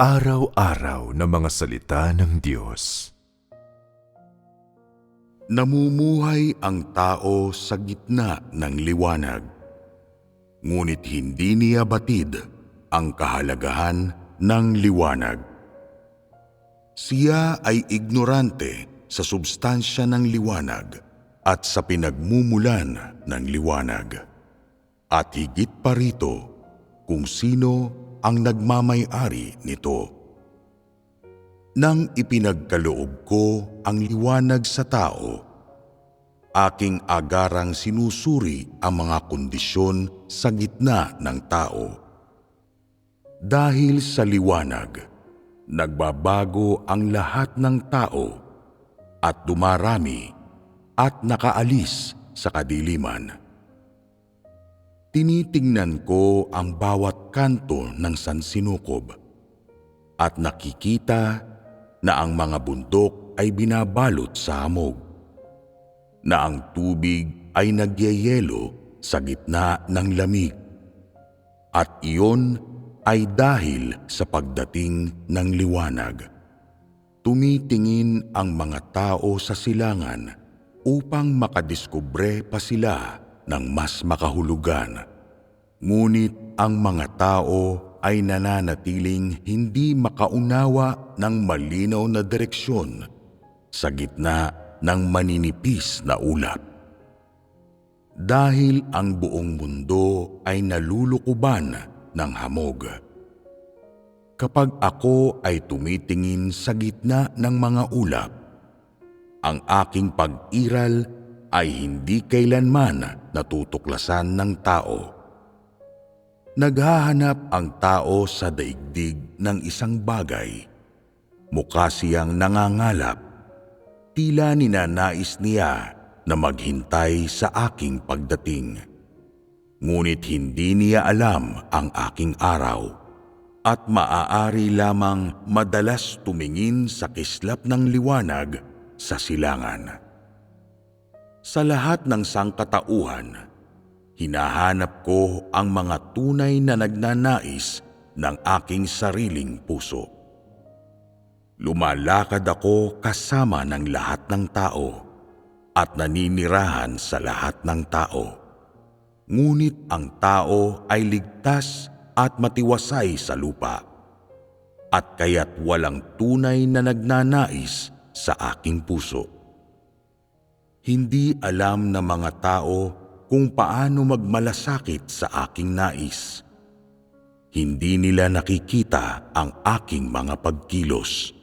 Araw-araw na mga salita ng Diyos. Namumuhay ang tao sa gitna ng liwanag. Ngunit hindi niya batid ang kahalagahan ng liwanag. Siya ay ignorante sa substansya ng liwanag at sa pinagmumulan ng liwanag. At higit pa rito kung sino ang nagmamay-ari nito. Nang ipinagkaloob ko ang liwanag sa tao, aking agarang sinusuri ang mga kondisyon sa gitna ng tao. Dahil sa liwanag, nagbabago ang lahat ng tao at dumarami at nakaalis sa kadiliman. Tinitingnan ko ang bawat kanto ng sansinukob at nakikita na ang mga bundok ay binabalot sa hamog, na ang tubig ay nagyayelo sa gitna ng lamig, at iyon ay dahil sa pagdating ng liwanag. Tumitingin ang mga tao sa silangan upang makadiskubre pa sila ng mas makahulugan. Ngunit ang mga tao ay nananatiling hindi makaunawa ng malinaw na direksyon sa gitna ng maninipis na ulap. Dahil ang buong mundo ay nalulukuban ng hamog. Kapag ako ay tumitingin sa gitna ng mga ulap, ang aking pag-iral ay hindi kailanman natutuklasan ng tao Naghahanap ang tao sa daigdig ng isang bagay. Mukha siyang nangangalap. Tila ninanais niya na maghintay sa aking pagdating. Ngunit hindi niya alam ang aking araw at maaari lamang madalas tumingin sa kislap ng liwanag sa silangan. Sa lahat ng sangkatauhan, hinahanap ko ang mga tunay na nagnanais ng aking sariling puso. Lumalakad ako kasama ng lahat ng tao at naninirahan sa lahat ng tao. Ngunit ang tao ay ligtas at matiwasay sa lupa at kaya't walang tunay na nagnanais sa aking puso. Hindi alam ng mga tao kung paano magmalasakit sa aking nais. Hindi nila nakikita ang aking mga pagkilos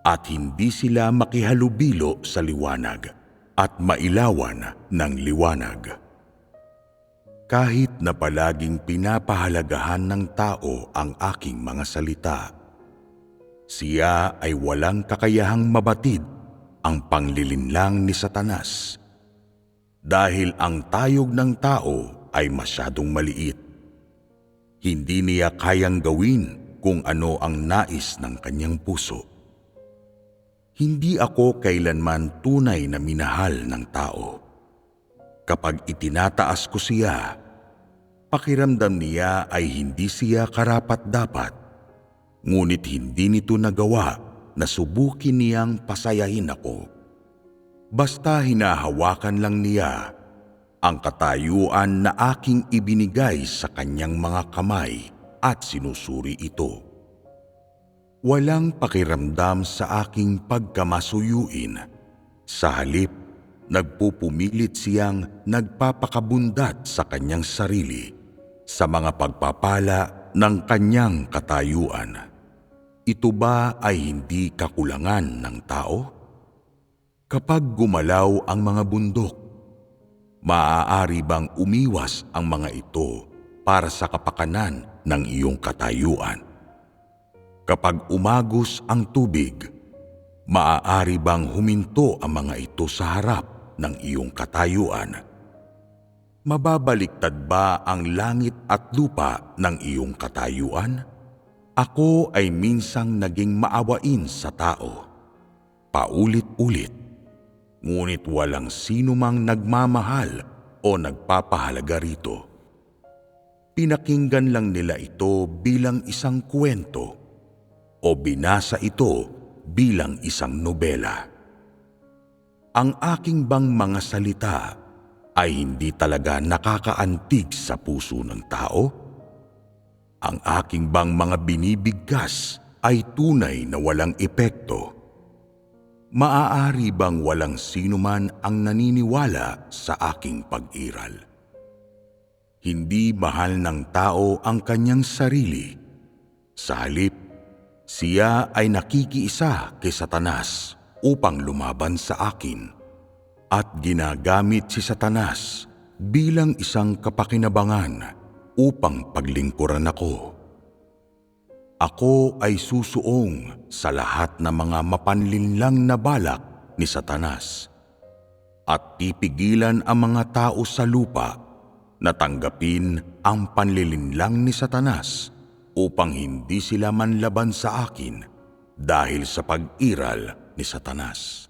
at hindi sila makihalubilo sa liwanag at mailawan ng liwanag. Kahit na palaging pinapahalagahan ng tao ang aking mga salita, siya ay walang kakayahang mabatid ang panglilinlang ni Satanas dahil ang tayog ng tao ay masyadong maliit. Hindi niya kayang gawin kung ano ang nais ng kanyang puso. Hindi ako kailanman tunay na minahal ng tao. Kapag itinataas ko siya, pakiramdam niya ay hindi siya karapat-dapat. Ngunit hindi nito nagawa na subukin niyang pasayahin ako Basta hinahawakan lang niya ang katayuan na aking ibinigay sa kanyang mga kamay at sinusuri ito. Walang pakiramdam sa aking pagkamasuyuin. Sa halip, nagpupumilit siyang nagpapakabundat sa kanyang sarili sa mga pagpapala ng kanyang katayuan. Ito ba ay hindi kakulangan ng tao? Kapag gumalaw ang mga bundok, maaari bang umiwas ang mga ito para sa kapakanan ng iyong katayuan? Kapag umagos ang tubig, maaari bang huminto ang mga ito sa harap ng iyong katayuan? Mababaliktad ba ang langit at lupa ng iyong katayuan? Ako ay minsang naging maawain sa tao. Paulit-ulit ngunit walang sino mang nagmamahal o nagpapahalaga rito. Pinakinggan lang nila ito bilang isang kwento o binasa ito bilang isang nobela. Ang aking bang mga salita ay hindi talaga nakakaantig sa puso ng tao? Ang aking bang mga binibigkas ay tunay na walang epekto? Maaari bang walang sinuman ang naniniwala sa aking pag-iral? Hindi mahal ng tao ang kanyang sarili. Sa halip, siya ay nakikiisa kay Satanas upang lumaban sa akin at ginagamit si Satanas bilang isang kapakinabangan upang paglingkuran ako. Ako ay susuong sa lahat ng mga mapanlinlang na balak ni Satanas at pipigilan ang mga tao sa lupa na tanggapin ang panlilinlang ni Satanas upang hindi sila manlaban sa akin dahil sa pag-iral ni Satanas.